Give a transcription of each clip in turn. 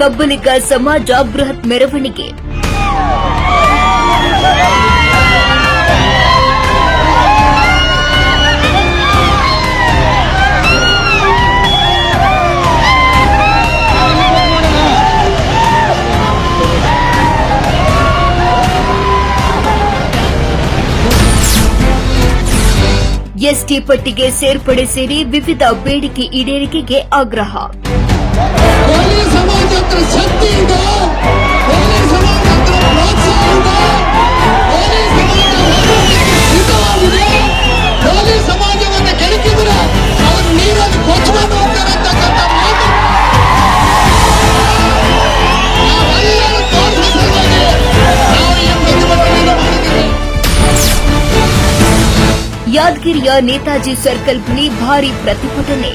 ಕಬ್ಬಲಿಗ ಸಮಾಜ ಬೃಹತ್ ಮೆರವಣಿಗೆ. ಎಸ್ಟಿ ಪಟ್ಟಿಗೆ ಸೇರ್ಪಡೆ ಸೇರಿ ವಿವಿಧ ಬೇಡಿಕೆ ಈಡೇರಿಕೆಗೆ ಆಗ್ರಹ. ಶಕ್ತಿ ಇದೆ ಯಾದಗಿರಿಯ ನೇತಾಜಿ ಸರ್ಕಲ್ ಬಳಿ ಭಾರಿ ಪ್ರತಿಭಟನೆ.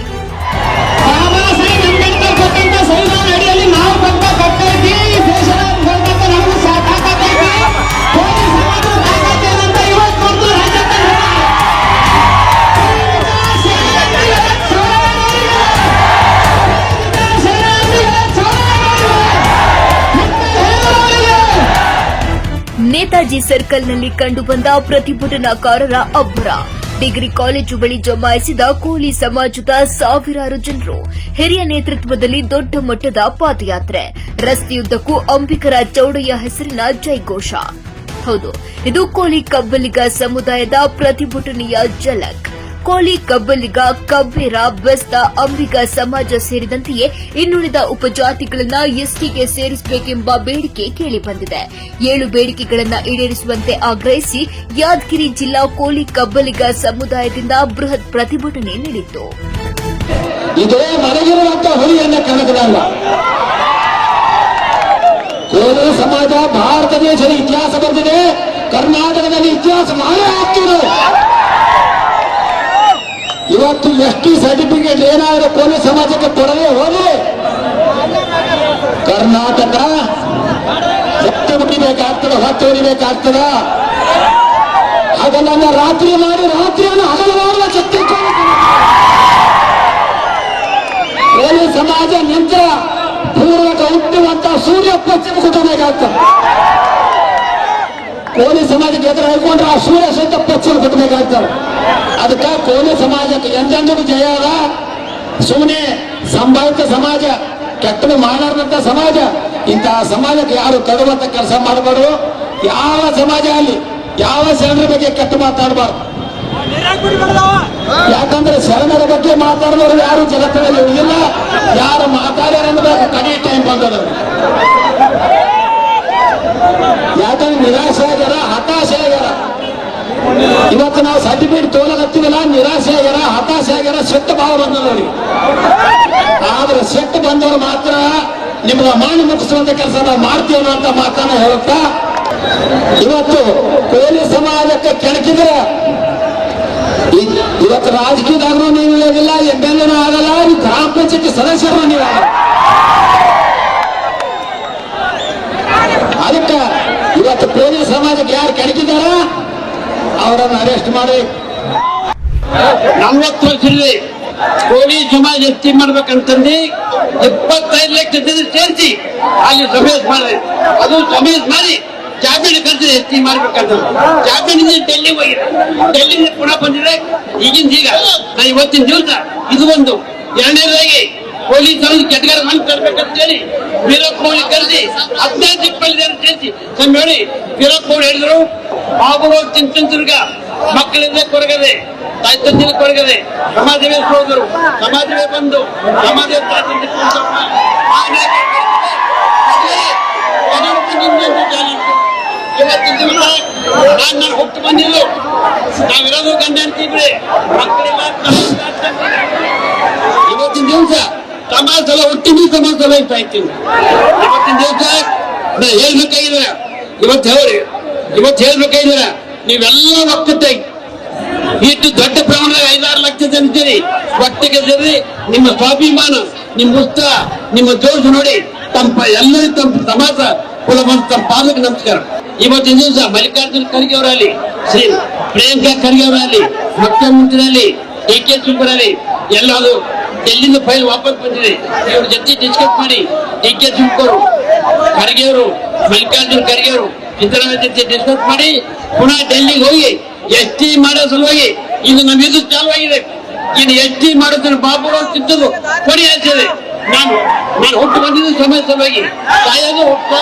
ನೇತಾಜಿ ಸರ್ಕಲ್ನಲ್ಲಿ ಕಂಡುಬಂದ ಪ್ರತಿಭಟನಾಕಾರರ ಅಬ್ಬರ. ಡಿಗ್ರಿ ಕಾಲೇಜು ಬಳಿ ಜಮಾಯಿಸಿದ ಕೋಲಿ ಸಮಾಜದ ಸಾವಿರಾರು ಜನರು ಹಿರಿಯ ನೇತೃತ್ವದಲ್ಲಿ ದೊಡ್ಡ ಮಟ್ಟದ ಪಾದಯಾತ್ರೆ. ರಸ್ತೆಯುದ್ದಕ್ಕೂ ಅಂಬಿಕರ ಚೌಡಯ್ಯ ಹೆಸರಿನ ಜೈಘೋಷ. ಹೌದು, ಇದು ಕೋಲಿ ಕಬ್ಬಲಿಗ ಸಮುದಾಯದ ಪ್ರತಿಭಟನೆಯ ಝಲಕ್. ಕೋಲಿ ಕಬ್ಬಲಿಗ ಕಬ್ಬೇರ, ಬೆಸ್ತ, ಅಂಬಿಗ ಸಮಾಜ ಸೇರಿದಂತೆಯೇ ಇನ್ನುಳಿದ ಉಪಜಾತಿಗಳನ್ನ ಎಸ್ಟಿಗೆ ಸೇರಿಸಬೇಕೆಂಬ ಬೇಡಿಕೆ ಕೇಳಿಬಂದಿದೆ. ಏಳು ಬೇಡಿಕೆಗಳನ್ನ ಈಡೇರಿಸುವಂತೆ ಆಗ್ರಹಿಸಿ ಯಾದಗಿರಿ ಜಿಲ್ಲಾ ಕೋಲಿ ಕಬ್ಬಲಿಗ ಸಮುದಾಯದಿಂದ ಬೃಹತ್ ಪ್ರತಿಭಟನೆ ಕೋಲಿ ಸಮಾಜ ಭಾರತ ದೇಶದ ಇತಿಹಾಸ ಬರೆದಿದೆ. ಕರ್ನಾಟಕದಲ್ಲಿ ಇತಿಹಾಸ ಮಾಡಿ ಆಗ್ತಿದೆ. ಇವತ್ತು ಎಷ್ಟು ಸರ್ಟಿಫಿಕೇಟ್ ಏನಾದರೂ ಪೊಲೀಸ್ ಸಮಾಜಕ್ಕೆ ಕೊಡದೆ ಹೋಗಿ ಕರ್ನಾಟಕ ಎತ್ತು ಬಿಟ್ಟಿಬೇಕಾಗ್ತದ ಹೊತ್ತು ಹೊಡಿಬೇಕಾಗ್ತದ. ಅದನ್ನ ರಾತ್ರಿ ಮಾಡಿ ರಾತ್ರಿಯನ್ನು ಹಗಲು ಮಾಡುವ ಶಕ್ತಿ ಪೊಲೀಸ್ ಸಮಾಜ ನಿಂತ ಪೂರ್ವಕ ಹುಟ್ಟುವಂತ ಸೂರ್ಯ ಪಶ್ಚಿಮ ಕುಟಬೇಕಾಗ್ತದೆ ಕೋಲಿ ಸಮಾಜಕ್ಕೆ ಎದುರು ಹಾಕೊಂಡ್ರೆ ಆ ಸೂರ್ಯ ಸಹಿತ ಪಶ್ಚಿಮ ಬಿಡ್ಬೇಕಾಗ್ತಾರೆ ಅದಕ್ಕೆ ಕೋಲಿ ಸಮಾಜಕ್ಕೆ ಎಂದೆಂದೂ ಜಯ ಅದ. ಸುಮ್ಮನೆ ಸಂಭಾವಿತ ಸಮಾಜ ಕೆಟ್ಟಲು ಮಾಡಾರ್ದಂತ ಸಮಾಜ, ಇಂತಹ ಸಮಾಜಕ್ಕೆ ಯಾರು ತಡುವಂತ ಕೆಲಸ ಮಾಡಬಾರ್ದು. ಯಾವ ಸಮಾಜ ಅಲ್ಲಿ, ಯಾವ ಶರಣರ ಬಗ್ಗೆ ಕೆಟ್ಟ ಮಾತಾಡಬಾರ್ದು. ಯಾಕಂದ್ರೆ ಶರಣರ ಬಗ್ಗೆ ಮಾತಾಡಿದವರು ಯಾರು ಜಗತ್ತಿನಲ್ಲಿ ಇಲ್ಲ ಯಾರು ಮಾತಾಡ್ಯಾರ ಅನ್ನೋದು ಕಡಿ ಟೈಮ್ ಬಂದದ ಯಾಕಂದ್ರೆ ನಿರಾಶೆ ಆಗ್ಯಾರ, ಹತಾಶೆ ಆಗ್ಯಾರ. ಇವತ್ತು ನಾವು ಸರ್ಟಿಫಿಕೇಟ್ ತೋಲಕತ್ತೀವಲ್ಲ ನಿರಾಶೆ ಆಗ್ಯಾರ, ಹತಾಶೆ ಆಗ್ಯಾರ ಸೆಟ್ ಭಾವ ಬಂದ ನೋಡಿ. ಆದ್ರೆ ಸೆಟ್ ಬಂದವರು ಮಾತ್ರ ನಿಮ್ಮ ಮಾನ ಮುಗಿಸುವಂತ ಕೆಲಸ ನಾವು ಅಂತ ಮಾತನ್ನ ಹೇಳುತ್ತಾ, ಇವತ್ತು ಕೋಲಿ ಸಮಾಜಕ್ಕೆ ಕೆಣಕಿದ್ರೆ ಇವತ್ತು ರಾಜಕೀಯದಾಗೂ ನೀವು ಇರೋದಿಲ್ಲ ಎಂ ಆಗಲ್ಲ ಗ್ರಾಮ ಪಂಚಾಯತಿ ಸದಸ್ಯರು ನೀವು ಅದಕ್ಕೆ ಇವತ್ತು ಕೋಲಿ ಸಮಾಜಕ್ಕೆ ಯಾರು ಕೆಣಕಿದಾರ ಅವರನ್ನು ಅರೆಸ್ಟ್ ಮಾಡಿ. ನಲ್ವತ್ತು ವರ್ಷದಲ್ಲಿ ಕೋಳಿ ಸಮಾಜ ಎಸ್ಟಿ ಮಾಡ್ಬೇಕಂತಂದು ಇಪ್ಪತ್ತೈದು ಲಕ್ಷ ಜನ ಸೇರಿಸಿ ಅಲ್ಲಿ ಸಮೇಸ್ ಮಾಡಿ. ಅದು ಸಮೇಸ್ ಮಾಡಿ ಜಾಮೀನು ಕರೆಸಿ ಎಸ್ಟಿ ಮಾಡ್ಬೇಕಂತ ಜಾಮೀನಿಂದ ಡೆಲ್ಲಿ ಹೋಗಿ. ಡೆಲ್ಲಿಂದ ಪುನಃ ಬಂದಿದೆ ಈಗಿಂದ ಈಗ ನಾ ಇವತ್ತಿನ ದಿವಸ ಇದು ಒಂದು. ಎರಡನೇದಾಗಿ ಪೊಲೀಸ್ ಸಮಾಜ ಕೆಟ್ಟಗಾರ ಮಣ್ಣು ತರಬೇಕಂತ ಹೇಳಿ ವೀರಪ್ಪ ಕರೆಸಿ ಹದಿನೈದು ಇಪ್ಪತ್ತು ಸೇರಿಸಿ ಸಮ್ ಹೇಳಿ ವೀರಪ್ಪ ಹೇಳಿದ್ರು ಬಾಬುಗಳು ಚಿಂತಂತರ್ಗ ಮಕ್ಕಳಿಂದ ಕೊರಗದೆ ತಾಯಿ ತಂದಿನ ಕೊರಗದೆ, ಸಮಾಜವೇ ಹೋದರು ಸಮಾಜವೇ ಬಂದು ಸಮಾಜ ಇವತ್ತಿನ ನಾನ್ ನಾನು ಹುಟ್ಟು ಬಂದಿದ್ದು ನಾವಿರೋದು ಗಂಡ ಅಂತಿದ್ರೆ ಮಕ್ಕಳಿಗೆ ಇವತ್ತಿನ ದಿವಸ ಸಮಾಜ ಸಭೆ ಒಟ್ಟಿಗೆ ಸಮಾಜ ಅಂತ ಇರ್ತಾ ಇರ್ತೀನಿ ಇವತ್ತಿನ ದಿವಸ ಹೇಳ್ಬೇಕಾಗಿದ್ರೆ ಇವತ್ತು ಹೇಳಿ, ಇವತ್ತು ಹೇಳ್ಬೇಕಾಗಿದ್ರೆ ನೀವೆಲ್ಲ ಒಕ್ಕತೆ. ಇಷ್ಟು ದೊಡ್ಡ ಪ್ರಮಾಣದ ಐದಾರು ಲಕ್ಷ ಜನ ಸೇರಿ ಒಟ್ಟಿಗೆ ಸೇರಿ ನಿಮ್ಮ ಸ್ವಾಭಿಮಾನ, ನಿಮ್ಮ ಉತ್ಸಾಹ, ನಿಮ್ಮ ಜೋಶ್ ನೋಡಿ. ತಮ್ಮ ಎಲ್ಲರಿಗೂ ತಮ್ಮ ಸಮಾಜ ಕುಲ ಬಂದು ತಮ್ಮ ಪಾದಕ್ಕೆ ನಮಸ್ಕಾರ. ಇವತ್ತಿನ ದಿವಸ ಮಲ್ಲಿಕಾರ್ಜುನ ಖರ್ಗೆ ಅವರಲ್ಲಿ, ಶ್ರೀ ಪ್ರಿಯಾಂಕಾ ಖರ್ಗೆ ಅವರಲ್ಲಿ ಮುಖ್ಯಮಂತ್ರಿಯಲ್ಲಿ ಡಿ ಕೆ ಶಿವರಲ್ಲಿ ಎಲ್ಲದು ಎಲ್ಲಿಂದ ಫೈಲ್ ವಾಪಸ್ ಬಂದಿದೆ? ಇವ್ರ ಜೊತೆ ಡಿಸ್ಕಸ್ ಮಾಡಿ ಡಿ ಕೆ ಶಿವಕರು ಖರ್ಗೆ ಅವರು ಮಲ್ಲಿಕಾರ್ಜುನ್ ಖರ್ಗೆ ಅವರು ಸಿದ್ದರಾಮಯ್ಯ ಜೊತೆ ಡಿಸ್ಕಸ್ ಮಾಡಿ, ಪುನಃ ಡೆಲ್ಲಿಗೆ ಹೋಗಿ ಎಸ್ ಟಿ ಮಾಡೋ ಸಲುವಾಗಿ ಇದು ನಮ್ಮ ಇದು ಆಗಿದೆ ಇನ್ನು ಎಸ್ ಟಿ ಮಾಡೋದನ್ನ ಬಾಬು ತಿಂತದ್ದು ಕೊಡಿ ಹಾಕಿದೆ ನಾನು ನಾನು ಹುಟ್ಟು ಬಂದಿದ್ದು ಸಮಯ ಸಲುವಾಗಿ. ತಾಯಿಯಾಗಿ ಹುಟ್ಟು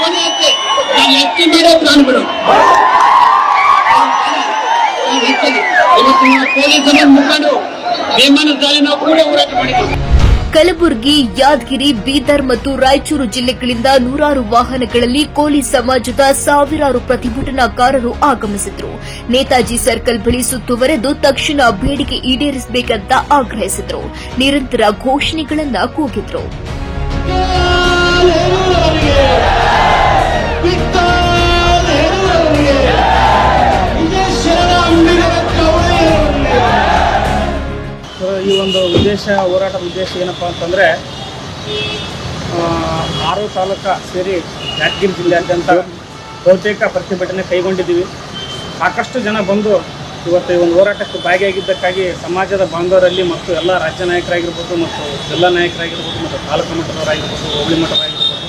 ಕೊನೆ ಆಗ್ತದೆ ನಾನು ಎಸ್ ಟಿ ಮಾಡೋದು ನಾನು ಬಿಡು ಕಲಬುರಗಿ, ಯಾದಗಿರಿ, ಬೀದರ್ ಮತ್ತು ರಾಯಚೂರು ಜಿಲ್ಲೆಗಳಿಂದ ನೂರಾರು ವಾಹನಗಳಲ್ಲಿ ಕೋಲಿ ಸಮಾಜದ ಸಾವಿರಾರು ಪ್ರತಿಭಟನಾಕಾರರು ಆಗಮಿಸಿದ್ರು. ನೇತಾಜಿ ಸರ್ಕಲ್ ಬಳಿ ಸುತ್ತುವರೆದು ತಕ್ಷಣ ಬೇಡಿಕೆ ಈಡೇರಿಸಬೇಕಂತ ಆಗ್ರಹಿಸಿದ್ರು. ನಿರಂತರ ಘೋಷಣೆಗಳನ್ನ ಕೂಗಿದ್ರು. ಸೊ ಈ ಒಂದು ಉದ್ದೇಶ ಹೋರಾಟದ ಉದ್ದೇಶ ಏನಪ್ಪ ಅಂತಂದರೆ ಆರು ತಾಲೂಕ ಸೇರಿ ಯಾದಗಿರಿ ಜಿಲ್ಲೆಯಾದ್ಯಂತ ಬಹುತೇಕ ಪ್ರತಿಭಟನೆ ಕೈಗೊಂಡಿದ್ದೀವಿ. ಸಾಕಷ್ಟು ಜನ ಬಂದು ಇವತ್ತು ಈ ಒಂದು ಹೋರಾಟಕ್ಕೆ ಭಾಗಿಯಾಗಿದ್ದಕ್ಕಾಗಿ ಸಮಾಜದ ಬಾಂಧವರಲ್ಲಿ ಮತ್ತು ಎಲ್ಲ ರಾಜ್ಯ ನಾಯಕರಾಗಿರ್ಬೋದು ಮತ್ತು ಜಿಲ್ಲಾ ನಾಯಕರಾಗಿರ್ಬೋದು ಮತ್ತು ತಾಲೂಕು ಮಟ್ಟದವರಾಗಿರ್ಬೋದು, ಹೋಬಳಿ ಮಟ್ಟದವರಾಗಿರ್ಬೋದು,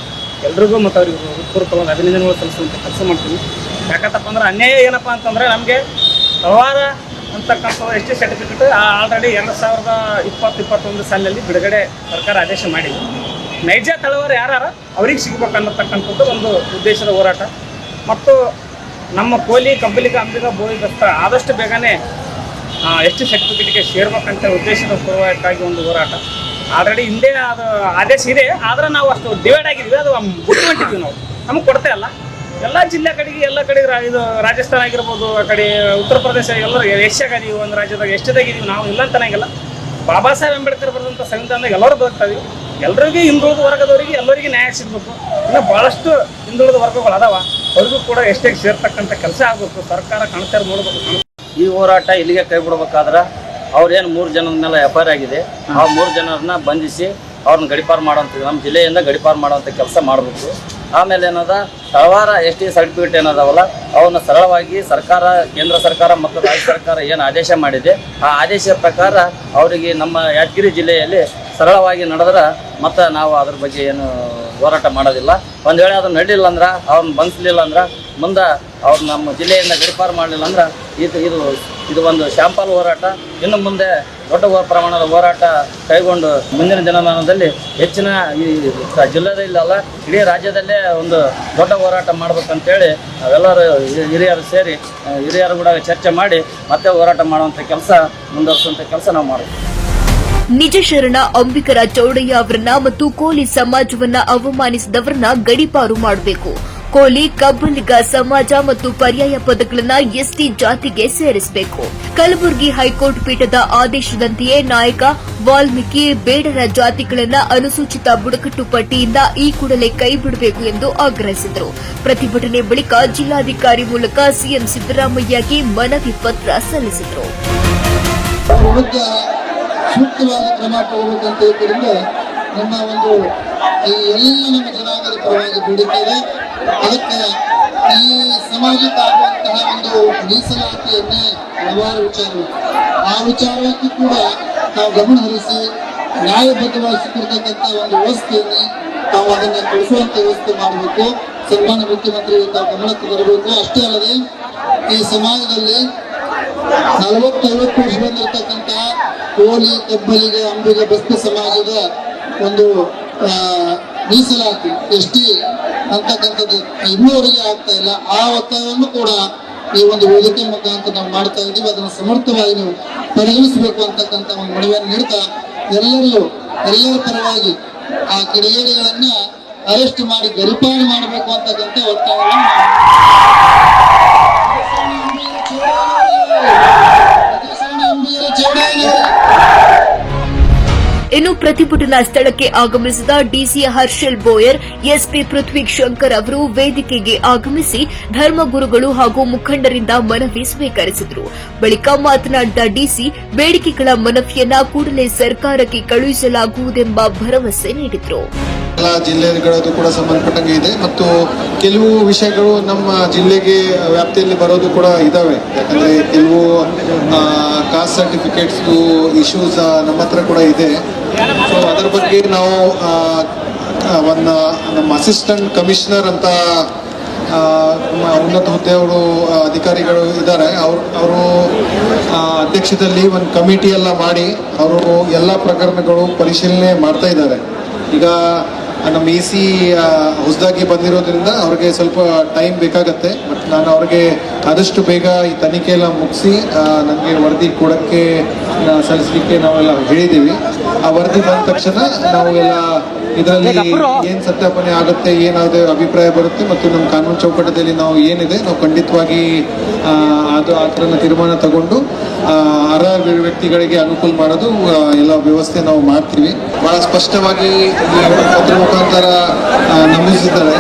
ಎಲ್ರಿಗೂ ಮತ್ತು ಅವರಿಗೆ ಹೃತ್ಪೂರ್ವಕವಾದ ಅಭಿನಂದನೆಗಳು ಸಲ್ಲಿಸುವಂಥ ಕೆಲಸ ಮಾಡ್ತೀವಿ. ಯಾಕಂತಪ್ಪ ಅಂದ್ರೆ ಅನ್ಯಾಯ ಏನಪ್ಪ ಅಂತಂದರೆ ನಮಗೆ ಪ್ರವಾರ ಅಂತಕ್ಕಂಥದ್ದು ಎಸ್ ಟಿ ಸರ್ಟಿಫಿಕೇಟ್ ಆಲ್ರೆಡಿ ಎರಡು ಸಾವಿರದ ಇಪ್ಪತ್ತು, ಇಪ್ಪತ್ತೊಂದು ಸಾಲಿನಲ್ಲಿ ಬಿಡುಗಡೆ ಸರ್ಕಾರ ಆದೇಶ ಮಾಡಿದೆ. ನೈಜ ತಳವರು ಯಾರು ಅವ್ರಿಗೆ ಸಿಗ್ಬೇಕು ಅನ್ನತಕ್ಕಂಥದ್ದು ಒಂದು ಉದ್ದೇಶದ ಹೋರಾಟ. ಮತ್ತು ನಮ್ಮ ಕೋಲಿ ಕಬ್ಬಲಿಗ ಅಂಬಿಗ ಬೋಯಿದತ್ತ ಆದಷ್ಟು ಬೇಗನೆ ಎಸ್ ಟಿ ಸರ್ಟಿಫಿಕೇಟ್ಗೆ ಸೇರ್ಬೇಕಂತ ಉದ್ದೇಶದ ಪೂರ್ವಕವಾಗಿ ಒಂದು ಹೋರಾಟ. ಆಲ್ರೆಡಿ ಹಿಂದೆ ಅದು ಆದೇಶ ಇದೆ, ಆದರೆ ನಾವು ಅಷ್ಟು ಡಿವೈಡ್ ಆಗಿದ್ವಿ ಅದು ಹೊಂಟಿದ್ವಿ ನಾವು ನಮಗೆ ಕೊಡ್ತಾ ಇಲ್ಲ. ಎಲ್ಲ ಜಿಲ್ಲೆ ಕಡೆಗೆ ಎಲ್ಲ ಕಡೆ ಇದು ರಾಜಸ್ಥಾನ ಆಗಿರ್ಬೋದು, ಆ ಕಡೆ ಉತ್ತರ ಪ್ರದೇಶ ಎಲ್ಲರೂ ಏಷ್ಯಾಗದೀವಿ ಒಂದು ರಾಜ್ಯದಾಗ ಎಷ್ಟದಾಗಿದ್ದೀವಿ ನಾವು ಇಲ್ಲ ಅಂತನಾಗಿಲ್ಲ ಬಾಬಾ ಸಾಹೇಬ್ ಅಂಬೇಡ್ಕರ್ ಬರೆದಂಥ ಸಂವಿಧಾನದಾಗ ಎಲ್ಲರೂ ಬದುಕ್ತಾವೆ ಎಲ್ಲರಿಗೂ ಹಿಂದುಳಿದ ವರ್ಗದವರಿಗೆ ಎಲ್ಲರಿಗೂ ನ್ಯಾಯ ಸಿಗಬೇಕು. ಇನ್ನು ಭಾಳಷ್ಟು ಹಿಂದುಳಿದ ವರ್ಗಗಳು ಅದಾವ. ಅವ್ರಿಗೂ ಕೂಡ ಎಷ್ಟೇ ಸೇರ್ತಕ್ಕಂಥ ಕೆಲಸ ಆಗಬೇಕು. ಸರ್ಕಾರ ಕಾಣ್ತಾರೆ ನೋಡ್ಬೇಕು. ಈ ಹೋರಾಟ ಇಲ್ಲಿಗೆ ಕೈ ಬಿಡ್ಬೇಕಾದ್ರೆ ಅವ್ರೇನು ಮೂರು ಜನದ ಮೇಲೆ ಎಫ್ ಆಗಿದೆ, ಆ ಮೂರು ಜನರನ್ನ ಬಂಧಿಸಿ ಅವ್ರನ್ನ ಗಡಿಪಾರು ಮಾಡೋಂಥ ನಮ್ಮ ಜಿಲ್ಲೆಯಿಂದ ಗಡಿಪಾರು ಮಾಡೋವಂಥ ಕೆಲಸ ಮಾಡಬೇಕು. ಆಮೇಲೆ ಏನದ, ತಳವಾರ ಎಸ್ ಟಿ ಸರ್ಟಿಫಿಕೇಟ್ ಏನದಾವಲ್ಲ, ಅವನ್ನ ಸರಳವಾಗಿ ಸರ್ಕಾರ, ಕೇಂದ್ರ ಸರ್ಕಾರ ಮತ್ತು ರಾಜ್ಯ ಸರ್ಕಾರ ಏನು ಆದೇಶ ಮಾಡಿದೆ, ಆ ಆದೇಶ ಪ್ರಕಾರ ಅವರಿಗೆ ನಮ್ಮ ಯಾದಗಿರಿ ಜಿಲ್ಲೆಯಲ್ಲಿ ಸರಳವಾಗಿ ನಡೆದ್ರೆ ಮತ್ತು ನಾವು ಅದ್ರ ಬಗ್ಗೆ ಏನು ಹೋರಾಟ ಮಾಡೋದಿಲ್ಲ. ಒಂದು ವೇಳೆ ಅದು ನಡೀಲಿಲ್ಲ ಅಂದ್ರೆ ಅವ್ರನ್ನ ಬಂಧಿಸಲಿಲ್ಲ ಅಂದ್ರೆ ಮುಂದೆ ಅವ್ರು ನಮ್ಮ ಜಿಲ್ಲೆಯಿಂದ ಗಡಿಪಾರು ಮಾಡಲಿಲ್ಲ ಅಂದ್ರೆ ಇದು ಇದು ಇದು ಒಂದು ಶಾಂಪಲ್ ಹೋರಾಟ. ಇನ್ನು ಮುಂದೆ ದೊಡ್ಡ ಪ್ರಮಾಣದ ಹೋರಾಟ ಕೈಗೊಂಡು ಮುಂದಿನ ದಿನಮಾನದಲ್ಲಿ ಹೆಚ್ಚಿನ ಈ ಜಿಲ್ಲೆದಲ್ಲಲ್ಲ ಇಡೀ ರಾಜ್ಯದಲ್ಲೇ ಒಂದು ದೊಡ್ಡ ಹೋರಾಟ ಮಾಡ್ಬೇಕಂತೇಳಿ ನಾವೆಲ್ಲರೂ ಹಿರಿಯರು ಸೇರಿ ಹಿರಿಯರು ಕೂಡ ಚರ್ಚೆ ಮಾಡಿ ಮತ್ತೆ ಹೋರಾಟ ಮಾಡುವಂಥ ಕೆಲಸ ಮುಂದುವರಿಸುವಂಥ ಕೆಲಸ ನಾವು ಮಾಡ್ತೀವಿ ನಿಜ ಶರಣ ಅಂಬಿಕರ ಚೌಡಯ್ಯ ಅವರನ್ನ ಮತ್ತು ಕೋಲಿ ಸಮಾಜವನ್ನ ಅವಮಾನಿಸಿದವರನ್ನ ಗಡಿಪಾರು ಮಾಡಬೇಕು. ಕೋಲಿ, ಕಬ್ಬಲಿಗ ಸಮಾಜ ಮತ್ತು ಪರ್ಯಾಯ ಪದಗಳನ್ನು ಎಸ್ಟಿ ಜಾತಿಗೆ ಸೇರಿಸಬೇಕು. ಕಲಬುರಗಿ ಹೈಕೋರ್ಟ್ ಪೀಠದ ಆದೇಶದಂತೆಯೇ ನಾಯಕ ವಾಲ್ಮೀಕಿ ಬೇಡರ ಜಾತಿಗಳನ್ನು ಅನುಸೂಚಿತ ಬುಡಕಟ್ಟು ಪಟ್ಟಿಯಿಂದ ಈ ಕೂಡಲೇ ಕೈಬಿಡಬೇಕು ಎಂದು ಆಗ್ರಹಿಸಿದರು. ಪ್ರತಿಭಟನೆ ಬಳಿಕ ಜಿಲ್ಲಾಧಿಕಾರಿ ಮೂಲಕ ಸಿಎಂ ಸಿದ್ದರಾಮಯ್ಯಗೆ ಮನವಿ ಪತ್ರ ಸಲ್ಲಿಸಿದರು. ಸೂಕ್ತವಾದ ಕ್ರಮ ಇದ್ದರಿಂದ ನಮ್ಮ ಒಂದು ಎಲ್ಲ ನಮ್ಮ ಜನಾಂಗದ ಪರವಾಗಿ ಬೇಡಿಕೆ ಅದಕ್ಕೆ ಈ ಸಮಾಜಕ್ಕೆ ಆಗುವಂತಹ ಒಂದು ಮೀಸಲಾತಿಯನ್ನೇ ಹಲವಾರು ವಿಚಾರಗಳು. ಆ ವಿಚಾರಕ್ಕೂ ಕೂಡ ನಾವು ಗಮನ ಹರಿಸಿ ನ್ಯಾಯಬದ್ಧವಾಗಿ ಸಿಕ್ಕಿರ್ತಕ್ಕಂಥ ಒಂದು ವ್ಯವಸ್ಥೆಯಲ್ಲಿ ತಾವು ಅದನ್ನು ಕೊಡಿಸುವಂತ ವ್ಯವಸ್ಥೆ ಮಾಡಬೇಕು. ಸನ್ಮಾನ್ಯ ಮುಖ್ಯಮಂತ್ರಿ ತಾವು ಗಮನಕ್ಕೆ ಬರಬೇಕು ಅಷ್ಟೇ ಅಲ್ಲದೆ ಈ ಸಮಾಜದಲ್ಲಿ ನಲವತ್ತೈವತ್ತು ವರ್ಷ ಬಂದಿರತಕ್ಕಂತಹ ಕೋಲಿ, ಕಬ್ಬಲಿಗ, ಅಂಬಿಗ, ಬಸ್ತಿ ಸಮಾಜದ ಒಂದು ಮೀಸಲಾತಿ ಎಸ್ ಟಿ ಅಂತಕ್ಕಂಥದ್ದು ಇನ್ನೂವರೆಗೆ ಆಗ್ತಾ ಇಲ್ಲ. ಆ ಒತ್ತಾಯವನ್ನು ಕೂಡ ಈ ಒಂದು ವೇದಿಕೆ ಮುಖಾಂತರ ನಾವು ಮಾಡ್ತಾ ಇದ್ದೀವಿ. ಅದನ್ನು ಸಮರ್ಥವಾಗಿ ನೀವು ಪರಿಗಣಿಸಬೇಕು ಅಂತಕ್ಕಂಥ ಒಂದು ಮನವಿಯನ್ನು ನೀಡ್ತಾ ಎಲ್ಲರಿಗೂ, ಎಲ್ಲರ ಪರವಾಗಿ ಆ ಕಿಡಿಗೇಡಿಗಳನ್ನ ಅರೆಸ್ಟ್ ಮಾಡಿ ಗರಿಪಾರು ಮಾಡಬೇಕು ಅಂತಕ್ಕಂಥ ಚೌಡಾಯಿ ಇನ್ನು ಪ್ರತಿಭಟನಾ ಸ್ಥಳಕ್ಕೆ ಆಗಮಿಸಿದ ಡಿಸಿ ಹರ್ಷಲ್ ಬೋಯರ್, ಎಸ್ಪಿ ಪೃಥ್ವಿ ಶಂಕರ್ ಅವರು ವೇದಿಕೆಗೆ ಆಗಮಿಸಿ ಧರ್ಮಗುರುಗಳು ಹಾಗೂ ಮುಖಂಡರಿಂದ ಮನವಿ ಸ್ವೀಕರಿಸಿದರು. ಬಳಿಕ ಮಾತನಾಡಿದ ಡಿಸಿ, ಬೇಡಿಕೆಗಳ ಮನವಿಯನ್ನ ಕೂಡಲೇ ಸರ್ಕಾರಕ್ಕೆ ಕಳುಹಿಸಲಾಗುವುದೆಂಬ ಭರವಸೆ ನೀಡಿದರು. ಎಲ್ಲ ಜಿಲ್ಲೆಗಳದ್ದು ಕೂಡ ಸಂಬಂಧಪಟ್ಟಂಗೆ ಇದೆ. ಮತ್ತು ಕೆಲವು ವಿಷಯಗಳು ನಮ್ಮ ಜಿಲ್ಲೆಗೆ ವ್ಯಾಪ್ತಿಯಲ್ಲಿ ಬರೋದು ಕೂಡ ಇದ್ದಾವೆ ಯಾಕಂದರೆ ಕೆಲವು ಕಾಸ್ಟ್ ಸರ್ಟಿಫಿಕೇಟ್ಸ್ದು ಇಶ್ಯೂಸ್ ನಮ್ಮ ಹತ್ರ ಕೂಡ ಇದೆ. ಸೊ ಅದರ ಬಗ್ಗೆ ನಾವು ಒಂದು, ನಮ್ಮ ಅಸಿಸ್ಟೆಂಟ್ ಕಮಿಷನರ್ ಅಂತ ಉನ್ನತ ಹುದ್ದೆಯವರು ಅಧಿಕಾರಿಗಳು ಇದ್ದಾರೆ. ಅವರು ಅವರು ಅಧ್ಯಕ್ಷದಲ್ಲಿ ಒಂದು ಕಮಿಟಿ ಎಲ್ಲ ಮಾಡಿ, ಅವರು ಎಲ್ಲ ಪ್ರಕರಣಗಳು ಪರಿಶೀಲನೆ ಮಾಡ್ತಾ ಇದ್ದಾರೆ. ಈಗ ನಮ್ಮ ಎ ಸಿ ಹೊಸದಾಗಿ ಬಂದಿರೋದ್ರಿಂದ ಅವ್ರಿಗೆ ಸ್ವಲ್ಪ ಟೈಮ್ ಬೇಕಾಗತ್ತೆ. ಬಟ್ ನಾನು ಅವ್ರಿಗೆ ಆದಷ್ಟು ಬೇಗ ಈ ತನಿಖೆ ಎಲ್ಲ ಮುಗಿಸಿ ನನಗೆ ವರದಿ ಕೊಡೋಕ್ಕೆ ಸಲ್ಲಿಸಲಿಕ್ಕೆ ನಾವೆಲ್ಲ ಹೇಳಿದ್ದೀವಿ. ಆ ವರದಿ ಬಂದ ತಕ್ಷಣ ನಾವು ಎಲ್ಲ ಇದರಲ್ಲಿ ಏನ್ ಸತ್ಯಾಪನೆ ಆಗುತ್ತೆ ಏನಾದ್ರು ಅಭಿಪ್ರಾಯ ಬರುತ್ತೆ ಮತ್ತು ನಮ್ಮ ಕಾನೂನು ಚೌಕಟ್ಟದಲ್ಲಿ ನಾವು ಏನಿದೆ ನಾವು ಖಂಡಿತವಾಗಿ ಆ, ಅದು ಆತರ ಥರನ ತೀರ್ಮಾನ ತಗೊಂಡು ಅರ್ಹ ವ್ಯಕ್ತಿಗಳಿಗೆ ಅನುಕೂಲ ಮಾಡೋದು ಎಲ್ಲ ವ್ಯವಸ್ಥೆ ನಾವು ಮಾಡ್ತೀವಿ. ಬಹಳ ಸ್ಪಷ್ಟವಾಗಿ ಪತ್ರ ಮುಖಾಂತರ ನಮೂದಿಸಿದ್ದಾರೆ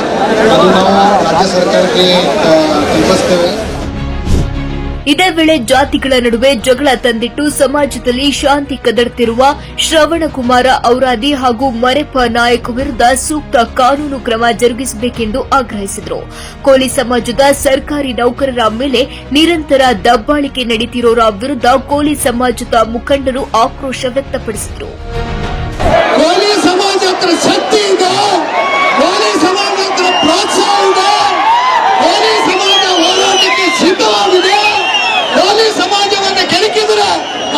ಅದು ನಾವು ರಾಜ್ಯ ಸರ್ಕಾರಕ್ಕೆ ತಲುಪಿಸ್ತೇವೆ ಇದೇ ವೇಳೆ ಜಾತಿಗಳ ನಡುವೆ ಜಗಳ ತಂದಿಟ್ಟು ಸಮಾಜದಲ್ಲಿ ಶಾಂತಿ ಕದಡುತ್ತಿರುವ ಶ್ರವಣಕುಮಾರ ಔರಾದಿ ಹಾಗೂ ಮರೆಪ್ಪ ನಾಯಕ್ ವಿರುದ್ಧ ಸೂಕ್ತ ಕಾನೂನು ಕ್ರಮ ಜರುಗಿಸಬೇಕೆಂದು ಆಗ್ರಹಿಸಿದರು. ಕೋಲಿ ಸಮಾಜದ ಸರ್ಕಾರಿ ನೌಕರರ ಮೇಲೆ ನಿರಂತರ ದಬ್ಬಾಳಿಕೆ ನಡೆಯುತ್ತಿರೋರ ವಿರುದ್ಧ ಕೋಲಿ ಸಮಾಜದ ಮುಖಂಡರು ಆಕ್ರೋಶ ವ್ಯಕ್ತಪಡಿಸಿದರು ಕೋಲಿ ಸಮಾಜ ಹತ್ರ ಶಕ್ತಿ ಇದೆ ಕೋಲಿ ಸಮಾಜ ಹತ್ರ ಪ್ರೋತ್ಸಾಹ ಇದೆ ಕೋಲಿ ಸಮಾಜ ಹೋರಾಟಕ್ಕೆ ಸಿದ್ಧವಾಗಿದೆ ಕೋಲಿ ಕೆಣಕಿದ್ರೆ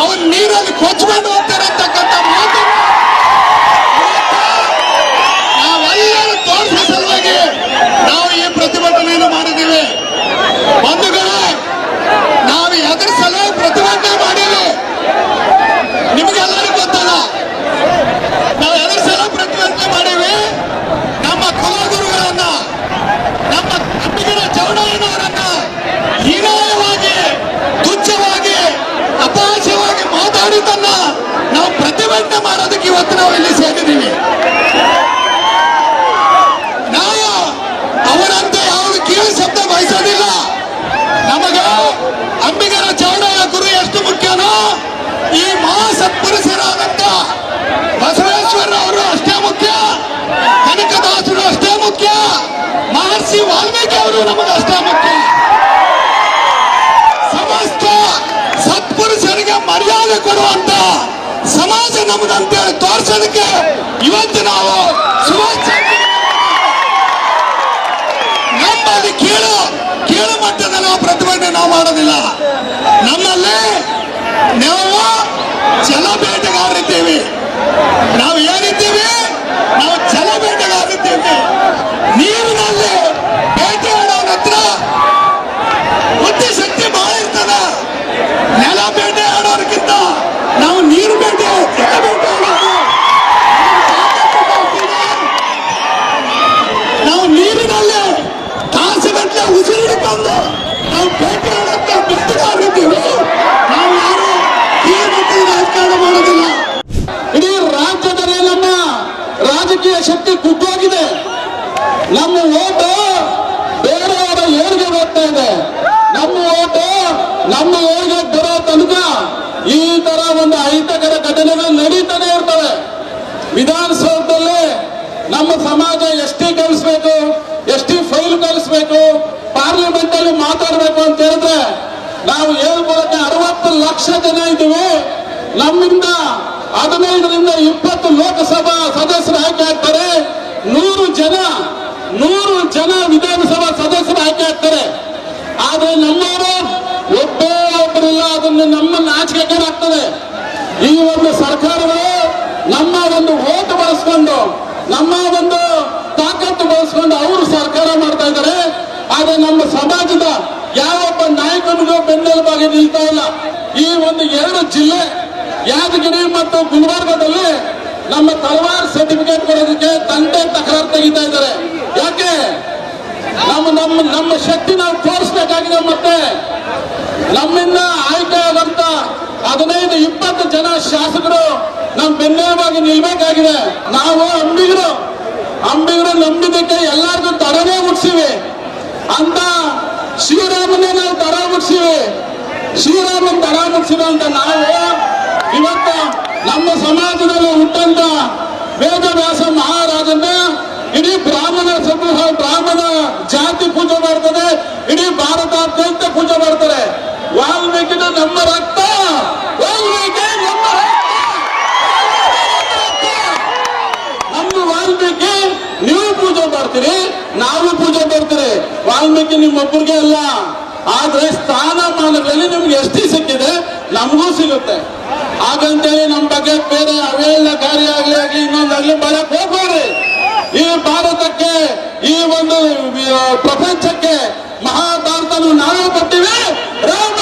ಅವನ್ ನೀರಲ್ಲಿ ಕೊಚ್ಕೊಂಡು ಹೋಗ್ತಾರೆ ಅಂತಕ್ಕಂಥ ಮಾತು ನಾವೆಲ್ಲರೂ ತೋರಿಸೋ ಸಲುವಾಗಿ ನಾವು ಈ ಪ್ರತಿಭಟನೆಯನ್ನು ಮಾಡಿದ್ದೀವಿ. ಬಂಧುಗಳೇ ನಾವು ಎದುರ ಸಲುವಾಗಿ ಪ್ರತಿಭಟನೆ ಮಾಡಿವಿ ನಿಮಗೆಲ್ಲರಿಗೂ ಗೊತ್ತಲ್ಲ ನಾವು ಎರಡು ಸಲ ಪ್ರತಿಭಟನೆ ಮಾಡೀವಿ ನಮ್ಮ ಕುಲಗುರುಗಳನ್ನ ನಮ್ಮ ಅಂಬಿಗರ ಚೌಡಯ್ಯನವರನ್ನ ಹೀನಾಯವಾಗಿ ತುಚ್ಛವಾಗಿ ಅಪಹಾಸ್ಯವಾಗಿ ಮಾತಾಡಿದ್ದನ್ನ ನಾವು ಪ್ರತಿಭಟನೆ ಮಾಡೋದಕ್ಕೆ ಇವತ್ತು ನಾವು ಇಲ್ಲಿ ಸೇರಿದ್ದೀವಿ. ನಾವು ಅವರಂತೆ ಯಾವುದು ಕೀಳು ಶಬ್ದ ಬಯಸೋದಿಲ್ಲ. ನಮಗ ಅಂಬಿಗರ ಚೌಡಯ್ಯ ಗುರು ಎಷ್ಟು ಮುಖ್ಯನೋ ಈ ಮಹಾ ಸತ್ಪುರುಷರಾದಂತ ಬಸವೇಶ್ವರ ಅವರು ಅಷ್ಟೇ ಮುಖ್ಯ, ಕನಕದಾಸರು ಅಷ್ಟೇ ಮುಖ್ಯ, ಮಹರ್ಷಿ ವಾಲ್ಮೀಕಿ ಅವರು ನಮಗೆ ಅಷ್ಟೇ ಮುಖ್ಯ. ಸಮಸ್ತ ಸತ್ಪುರುಷರಿಗೆ ಮರ್ಯಾದೆ ಕೊಡುವಂತ ಸಮಾಜ ನಮ್ದು ಅಂತೇಳಿ ತೋರ್ಸೋದಕ್ಕೆ ಇವತ್ತು ನಾವು ಸುಭಾಷ್ ನಮ್ಮಲ್ಲಿ ಕೀಳು ಕೀಳು ಮಟ್ಟದ ನಾವು ಪ್ರತಿಭಟನೆ ನಾವು ಮಾಡೋದಿಲ್ಲ ನಮ್ಮಲ್ಲಿ ನಾವು ಜಲ ಬೇಟೆಗಾರರಿದ್ದೇವೆ ನಾವು ಏನಿದ್ದೀವಿ ನಾವು ಜಲ ಬೇಟೆಗಾರರಿದ್ದೇವೆ ನೀರಿನಲ್ಲಿ ಬೇಟೆಯಾಡೋನ ಹತ್ರ ಬುದ್ಧಿಶಕ್ತಿ ಬಹಳ ಇರ್ತದ ನೆಲ ಬೇಟೆ ಆಡೋದಕ್ಕಿಂತ ನಾವು ನೀರು ಬೇಟೆ ಜಲ ಬೇಟೆ ಆಡೋದು ನಾವು ನೀರಿನಲ್ಲಿ ತಾಸುಗಟ್ಟಲೆ ಉಸಿರಿಡಿಕೊಂಡು ನಾವು ಭೇಟಿ ಆಡಕ್ಕೆ ಬಿಟ್ಟುಕೊಂಡಿದ್ದೀವಿ ನಾವು ಯಾರು ಈ ಮಟ್ಟದ ರಾಜಕಾರಣ ಮಾಡೋದಿಲ್ಲ ಇಡೀ ರಾಜ್ಯದಲ್ಲಿ ನಮ್ಮ ರಾಜಕೀಯ ಶಕ್ತಿ ಕುಗ್ಗೋಗಿದೆ ನಮ್ಮ ಓಟು ಬೇರೆಯವರ ಏಳಿಗೆ ಹೋಗ್ತಾ ಇದೆ ನಮ್ಮ ಓಟು ನಮ್ಮ ಏಳಿಗೆ ಬರೋ ತನಕ ಈ ತರ ಒಂದು ಅಹಿತಕರ ಘಟನೆಗಳು ನಡೀತಾನೆ ಇರ್ತವೆ ವಿಧಾನಸೌಧದಲ್ಲಿ ನಮ್ಮ ಸಮಾಜ ಎಷ್ಟಿ ಕಲಿಸ್ಬೇಕು, ಎಷ್ಟಿ ಫೈಲ್ ಕಲಿಸ್ಬೇಕು ಪಾರ್ಲಿಮೆಂಟ್ ಅಲ್ಲಿ ಮಾತಾಡ್ಬೇಕು ಅಂತ ಹೇಳಿದ್ರೆ ನಾವು ಹೇಳ್ಬೋದಕ್ಕೆ ಅರವತ್ತು ಲಕ್ಷ ಜನ ಇದ್ದೀವಿ. ನಮ್ಮಿಂದ ಹದಿನೈದರಿಂದ ಇಪ್ಪತ್ತು ಲೋಕಸಭಾ ಸದಸ್ಯರು ಆಯ್ಕೆ ಆಗ್ತಾರೆ. ನೂರು ಜನ ನೂರು ಜನ ವಿಧಾನಸಭಾ ಸದಸ್ಯರು ಆಯ್ಕೆ ಆಗ್ತಾರೆ. ಆದ್ರೆ ನಮ್ಮವರು ಒಬ್ಬೇ ಒಬ್ಬರಿಲ್ಲ, ಅದನ್ನು ನಮ್ಮ ನಾಚಿಕೆ ಈ ಒಂದು ಸರ್ಕಾರಗಳು ನಮ್ಮ ಒಂದು ಓಟ್ ಬಳಸ್ಕೊಂಡು ನಮ್ಮ ಒಂದು ತಾಕತ್ತು ಬಳಸ್ಕೊಂಡು ಅವರು ಸರ್ಕಾರ ಮಾಡ್ತಾ ಇದ್ದಾರೆ. ಆದ್ರೆ ನಮ್ಮ ಸಮಾಜದ ಯಾವೊಬ್ಬ ನಾಯಕನಿಗೂ ಬೆನ್ನೆಲುಬಾಗಿ ನಿಲ್ತಾ ಇಲ್ಲ. ಈ ಒಂದು ಎರಡು ಜಿಲ್ಲೆ, ಯಾದಗಿರಿ ಮತ್ತು ಗುಲ್ಬರ್ಗದಲ್ಲಿ ನಮ್ಮ ತಲವಾರ್ ಸರ್ಟಿಫಿಕೇಟ್ ಕೊಡೋದಕ್ಕೆ ತಂದೆ ತಕರಾರು ತೆಗಿತಾ ಇದ್ದಾರೆ. ಯಾಕೆ? ನಮ್ಮ ನಮ್ಮ ನಮ್ಮ ಶಕ್ತಿ ನಾವು ತೋರಿಸ್ಬೇಕಾಗಿದೆ ಮತ್ತೆ. ನಮ್ಮಿಂದ ಆಯ್ಕೆ ಆದಂತ ಹದಿನೈದು, ಇಪ್ಪತ್ತು ಜನ ಶಾಸಕರು ನಮ್ಮ ಬೆನ್ನೆಲುಬಾಗಿ ನಿಲ್ಬೇಕಾಗಿದೆ. ನಾವು ಅಂಬಿಗರು. ಅಂಬಿಗರು ನಂಬಿದ್ದಕ್ಕೆ ಎಲ್ಲಾರ್ಗು ತರನೇ ಮುಟ್ಸಿವಿ. ಅಂತ ಶ್ರೀರಾಮನೇ ನಾವು ತರ ಮುಟ್ಸಿವಿ. ಶ್ರೀರಾಮನ್ ತರ ಮುಟ್ಸಿದ ಅಂತ ನಾವು ಇವತ್ತು ನಮ್ಮ ಸಮಾಜದಲ್ಲಿ ಹುಟ್ಟಂತ ವೇದವ್ಯಾಸ ಮಹಾರಾಜನ ಇಡೀ ಬ್ರಾಹ್ಮಣ ಸಮೂಹ, ಬ್ರಾಹ್ಮಣ ಜಾತಿ ಪೂಜೆ ಮಾಡ್ತದೆ. ಇಡೀ ಭಾರತಾದ್ಯಂತ ಪೂಜೆ ಮಾಡ್ತಾರೆ. ವಾಲ್ಮೀಕಿನ ನಮ್ಮ ರಕ್ತ. ವಾಲ್ಮೀಕಿ! ನಾವು ಪೂಜೆ ಕೊಡ್ತಾರೆ ವಾಲ್ಮೀಕಿ ನಿಮ್ಮೊಬ್ಬರಿಗೆ ಅಲ್ಲ. ಆದ್ರೆ ಸ್ಥಾನಮಾನಗಳಲ್ಲಿ ನಿಮ್ಗೆ ಎಷ್ಟು ಸಿಕ್ಕಿದೆ? ನಮಗೂ ಸಿಗುತ್ತೆ. ಹಾಗಂತೇಳಿ ನಮ್ಮ ಬಗ್ಗೆ ಬೇರೆ ಅವೇಳನಕಾರಿ ಆಗ್ಲಿ ಆಗ್ಲಿ ಇನ್ನೊಂದಾಗ್ಲಿ ಬರಕ್ ಹೋಗ್ಬೇಡ್ರಿ ಈ ಭಾರತಕ್ಕೆ, ಈ ಒಂದು ಪ್ರಪಂಚಕ್ಕೆ ಮಹಾಭಾರತನು ನಾವು ಕೊಟ್ಟಿವಿ. ರಾಮಾಯಣನು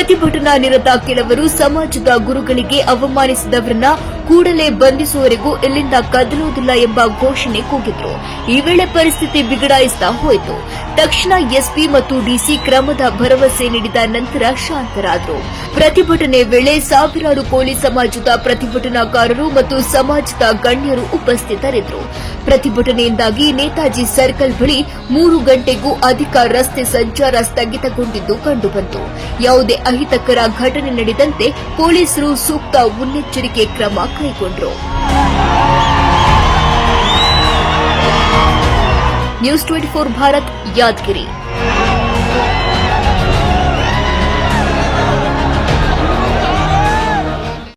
ಪ್ರತಿಭಟನಾ ನಿರತ ಕೆಲವರು ಸಮಾಜದ ಗುರುಗಳಿಗೆ ಅವಮಾನಿಸಿದವರನ್ನ ಕೂಡಲೇ ಬಂಧಿಸುವವರೆಗೂ ಇಲ್ಲಿಂದ ಕದಲುವುದಿಲ್ಲ ಎಂಬ ಘೋಷಣೆ ಕೂಗಿದ್ರು. ಈ ವೇಳೆ ಪರಿಸ್ಥಿತಿ ಬಿಗಡಾಯಿಸ್ತಾ ಹೋಯಿತು. ತಕ್ಷಣ ಎಸ್ಪಿ ಮತ್ತು ಡಿಸಿ ಕ್ರಮದ ಭರವಸೆ ನೀಡಿದ ನಂತರ ಶಾಂತರಾದರು. ಪ್ರತಿಭಟನೆ ವೇಳೆ ಸಾವಿರಾರು ಕೋಳಿ ಸಮಾಜದ ಪ್ರತಿಭಟನಾಕಾರರು ಮತ್ತು ಸಮಾಜದ ಗಣ್ಯರು ಉಪಸ್ಥಿತರಿದ್ದರು. ಪ್ರತಿಭಟನೆಯಿಂದಾಗಿ ನೇತಾಜಿ ಸರ್ಕಲ್ ಬಳಿ ಮೂರು ಗಂಟೆಗೂ ಅಧಿಕ ರಸ್ತೆ ಸಂಚಾರ ಸ್ಥಗಿತಗೊಂಡಿದ್ದು ಕಂಡುಬಂತು. ಯಾವುದೇ ಅಹಿತಕರ ಘಟನೆ ನಡೆದಂತೆ ಪೊಲೀಸರು ಸೂಕ್ತ ಮುನ್ನೆಚ್ಚರಿಕೆ ಕ್ರಮ ಕೈಗೊಂಡರು. News twenty four Bharat Yadgiri